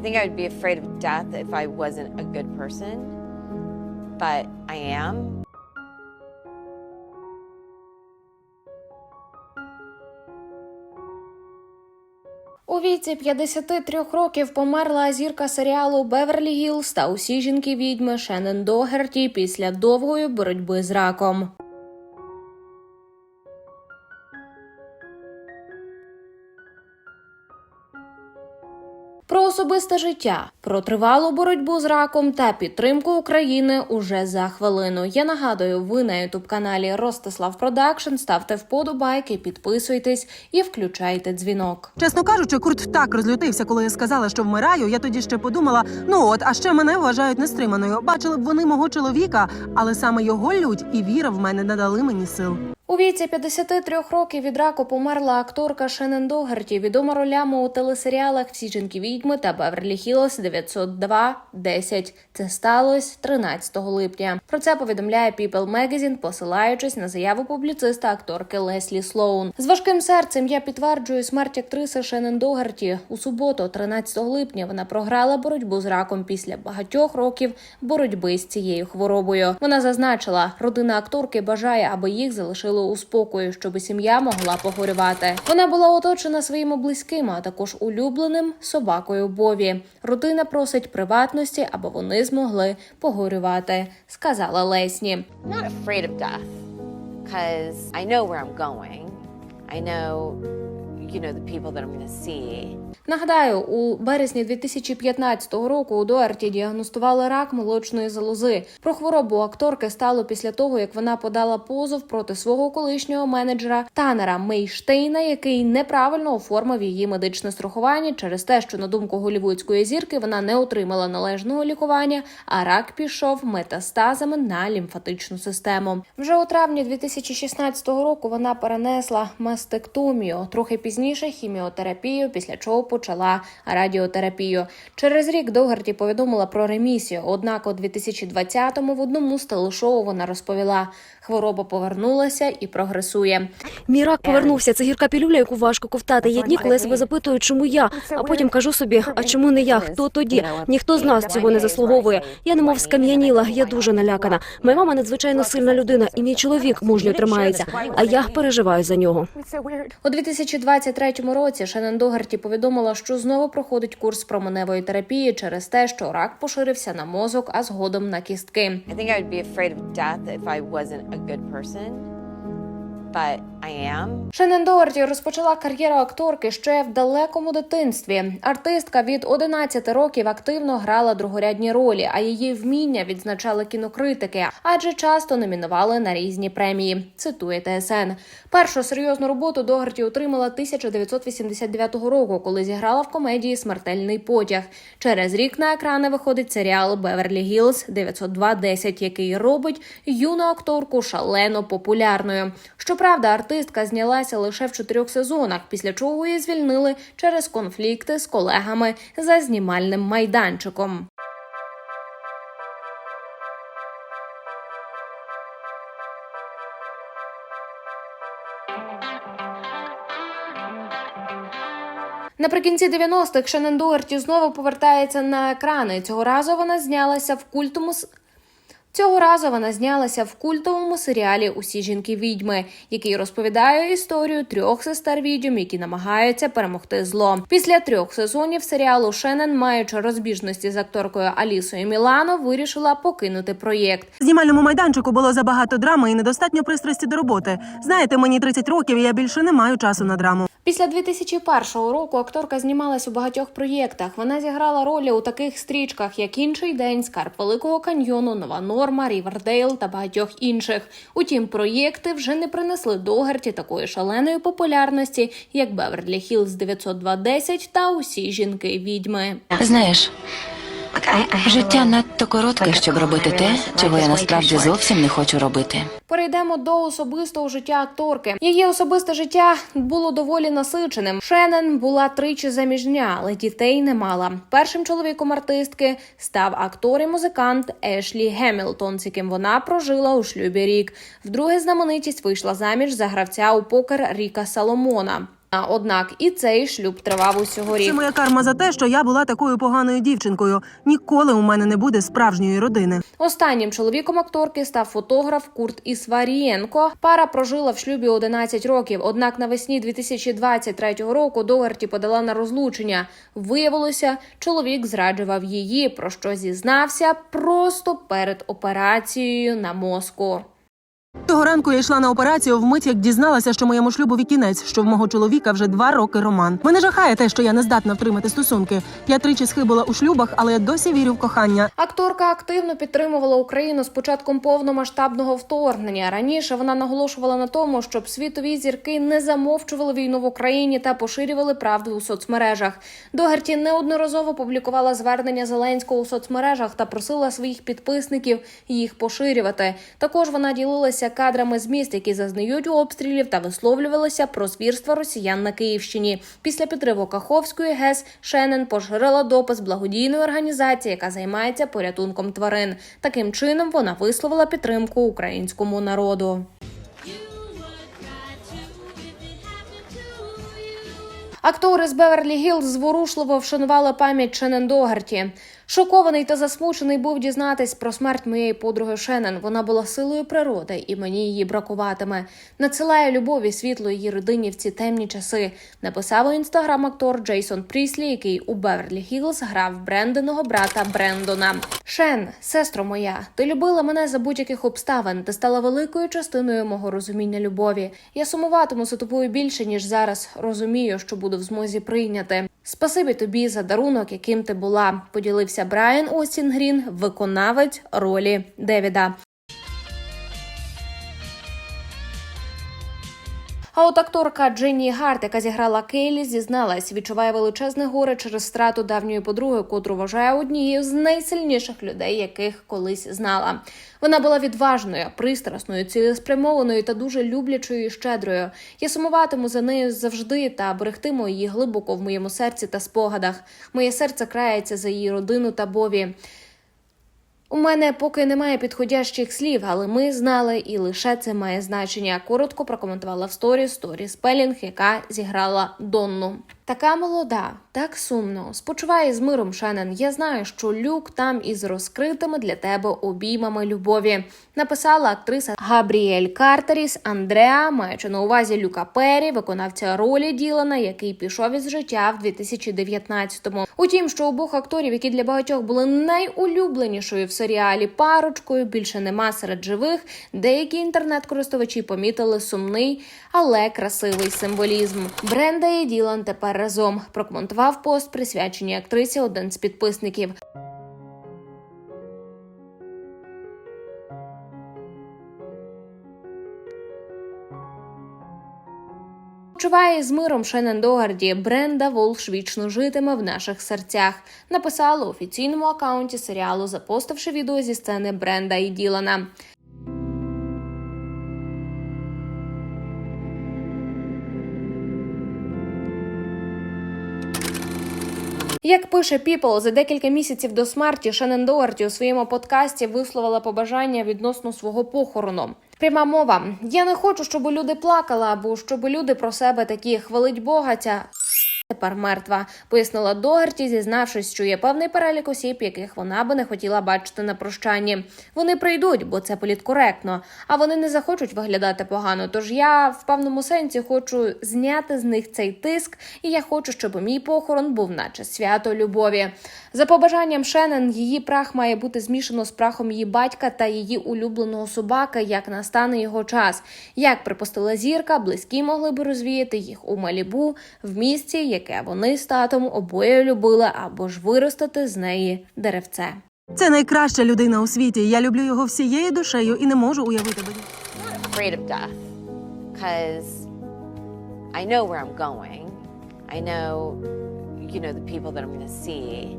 I think I would be afraid of death if I wasn't a good person, but I am. У віці 53 років померла зірка серіалу Беверлі Гілз та усі жінки відьми Шеннон Догерті після довгої боротьби з раком. Особисте життя, про тривалу боротьбу з раком та підтримку України уже за хвилину. Я нагадую, ви на ютуб каналі Ростислав Продакшн. Ставте вподобайки, підписуйтесь і включайте дзвінок. Чесно кажучи, Курт так розлютився, коли я сказала, що вмираю. Я тоді ще подумала: ну от, а ще мене вважають нестриманою. Бачили б вони мого чоловіка, але саме його лють і віра в мене надали мені сил. У віці 53 років від раку померла акторка Шенен Догерті, відома ролями у телесеріалах Всі жінки відьми та Беверлі Хіллз 902 10. Це сталося 13 липня. Про це повідомляє People Magazine, посилаючись на заяву публіциста акторки Леслі Слоун. З важким серцем я підтверджую смерть актриси Шенен Догерті. У суботу, 13 липня, вона програла боротьбу з раком після багатьох років боротьби з цією хворобою. Вона зазначила, родина акторки бажає, аби їх залишили у спокої, щоб сім'я могла погорювати. Вона була оточена своїми близькими, а також улюбленим собакою Бові. Родина просить приватності, аби вони змогли погорювати, сказала Лесні. Not afraid of death because I know where I'm going. I know, you know, the people that I'm going see. Нагадаю, у березні 2015 року у Дуерті діагностували рак молочної залози. Про хворобу акторки стало після того, як вона подала позов проти свого колишнього менеджера Танера Мейштейна, який неправильно оформив її медичне страхування через те, що на думку голівудської зірки вона не отримала належного лікування, а рак пішов метастазами на лімфатичну систему. Вже у травні 2016 року вона перенесла мастектомію, трохи пізніше хіміотерапію, після чого почала радіотерапію. Через рік Догарті повідомила про ремісію. Однак у 2020-му в одному з телешоу вона розповіла, хвороба повернулася і прогресує. Мій рак повернувся. Це гірка пілюля, яку важко ковтати. Є дні, коли я себе запитую, чому я, а потім кажу собі, а чому не я? Хто тоді? Ніхто з нас цього не заслуговує. Я немов скам'яніла, я дуже налякана. Моя мама надзвичайно сильна людина, і мій чоловік мужньо тримається. А я переживаю за нього. У 2023 році Шенен Догарті повідомила, що знову проходить курс променевої терапії через те, що рак поширився на мозок, а згодом на кістки. I think I be afraid of death if I wasn't a good person, but I am. Шенен Догарті розпочала кар'єру акторки ще в далекому дитинстві. Артистка від 11 років активно грала другорядні ролі, а її вміння відзначали кінокритики, адже часто номінували на різні премії. Цитує ТСН. Першу серйозну роботу Догарті отримала 1989 року, коли зіграла в комедії Смертельний потяг. Через рік на екрани виходить серіал Беверлі Гілз 90210, який робить юну акторку шалено популярною. Щоправда, артистка знялася лише в чотирьох сезонах, після чого її звільнили через конфлікти з колегами за знімальним майданчиком. Наприкінці 90-х Шенен Дуерті знову повертається на екрани. Цього разу вона знялася в культому Цього разу вона знялася в культовому серіалі Усі жінки відьми, який розповідає історію трьох сестер відьом, які намагаються перемогти зло. Після трьох сезонів серіалу Шенен, маючи розбіжності з акторкою Алісою Мілано, вирішила покинути проєкт. Знімальному майданчику було забагато драми і недостатньо пристрасті до роботи. Знаєте, мені 30 років, і я більше не маю часу на драму. Після 2001 року акторка знімалась у багатьох проєктах. Вона зіграла ролі у таких стрічках, як інший день, скарб Великого каньйону, Нова Норма, Рівердейл та багатьох інших. Утім, проєкти вже не принесли Догерті такої шаленої популярності, як Беверлі Хілз 90210 та усі жінки відьми. Знаєш, життя надто коротке, щоб робити те, чого я насправді зовсім не хочу робити. Перейдемо до особистого життя акторки. Її особисте життя було доволі насиченим. Шенен була тричі заміжня, але дітей не мала. Першим чоловіком артистки став актор і музикант Ешлі Гемілтон, з яким вона прожила у шлюбі рік. Вдруге знаменитість вийшла заміж за гравця у покер Ріка Саломона. Однак і цей шлюб тривав усього Це моя карма за те, що я була такою поганою дівчинкою. Ніколи у мене не буде справжньої родини. Останнім чоловіком акторки став фотограф Курт Ісварієнко. Пара прожила в шлюбі 11 років. Однак навесні 2023 року Догарті подала на розлучення. Виявилося, чоловік зраджував її, про що зізнався просто перед операцією на мозку. Того ранку я йшла на операцію вмить, як дізналася, що моєму шлюбові кінець, що в мого чоловіка вже два роки роман. Мене жахає те, що я не здатна втримати стосунки. Я тричі схибила у шлюбах, але я досі вірю в кохання. Акторка активно підтримувала Україну з початком повномасштабного вторгнення. Раніше вона наголошувала на тому, щоб світові зірки не замовчували війну в Україні та поширювали правду у соцмережах. Догарті неодноразово публікувала звернення Зеленського у соцмережах та просила своїх підписників їх поширювати. Також вона ділилася кадрами з міст, які зазнають обстрілів, та висловлювалася про звірства росіян на Київщині. Після підриву Каховської ГЕС Шенен поширила допис благодійної організації, яка займається порятунком тварин. Таким чином вона висловила підтримку українському народу. Актори з Беверлі Гілз зворушливо вшанували пам'ять Шенен Догарті. Шокований та засмучений був дізнатись про смерть моєї подруги Шенен. Вона була силою природи, і мені її бракуватиме. Надсилає любові світло її родині в ці темні часи. Написав у інстаграм актор Джейсон Пріслі, який у Беверлі Гілз грав Бренденого брата Брендона. Шен, сестро моя, ти любила мене за будь-яких обставин. Ти стала великою частиною мого розуміння любові. Я сумуватиму за тобою більше ніж зараз. Розумію, що буду в змозі прийняти. Спасибі тобі за дарунок, яким ти була. Поділився Брайан Остінгрін, виконавець ролі Девіда. А от акторка Дженні Гарт, яка зіграла Кейлі, зізналась, відчуває величезне горе через страту давньої подруги, котру вважає однією з найсильніших людей, яких колись знала. Вона була відважною, пристрасною, цілеспрямованою та дуже люблячою і щедрою. Я сумуватиму за нею завжди та берегтиму її глибоко в моєму серці та спогадах. Моє серце крається за її родину та Бові. У мене поки немає підходящих слів, але ми знали, і лише це має значення. Коротко прокоментувала в сторі сторі Спелінг, яка зіграла Донну. Така молода, так сумно. Спочиває з миром, Шенен. Я знаю, що люк там із розкритими для тебе обіймами любові. Написала актриса Габріель Картеріс Андреа, маючи на увазі Люка Пері, виконавця ролі Ділана, який пішов із життя в 2019-му. Утім, що обох акторів, які для багатьох були найулюбленішою в серіалі парочкою, більше нема серед живих. Деякі інтернет-користувачі помітили сумний, але красивий символізм. Бренда і Ділан тепер разом прокоментував пост, присвячений актрисі один з підписників. Почуває з миром Шенен Догарді. Бренда Волш вічно житиме в наших серцях. Написала у офіційному акаунті серіалу, запостивши відео зі сцени Бренда і Ділана. Як пише People, за декілька місяців до смерті Шенен Догарті у своєму подкасті висловила побажання відносно свого похорону. Пряма мова: я не хочу, щоб люди плакали або щоб люди про себе такі хвалить Бога. Тепер мертва, пояснила Догарті, зізнавшись, що є певний перелік осіб, яких вона би не хотіла бачити на прощанні. Вони прийдуть, бо це політкоректно, а вони не захочуть виглядати погано. Тож я в певному сенсі хочу зняти з них цей тиск, і я хочу, щоб мій похорон був, наче свято любові. За побажанням Шенен, її прах має бути змішано з прахом її батька та її улюбленого собака, як настане його час. Як припустила зірка, близькі могли би розвіяти їх у Малібу в місці, яке вони з татом обоє любили, або ж виростити з неї деревце. Це найкраща людина у світі. Я люблю його всією душею і не можу уявити бо... afraid of death I know where I'm going. I know, you know, the people that I'm going to see.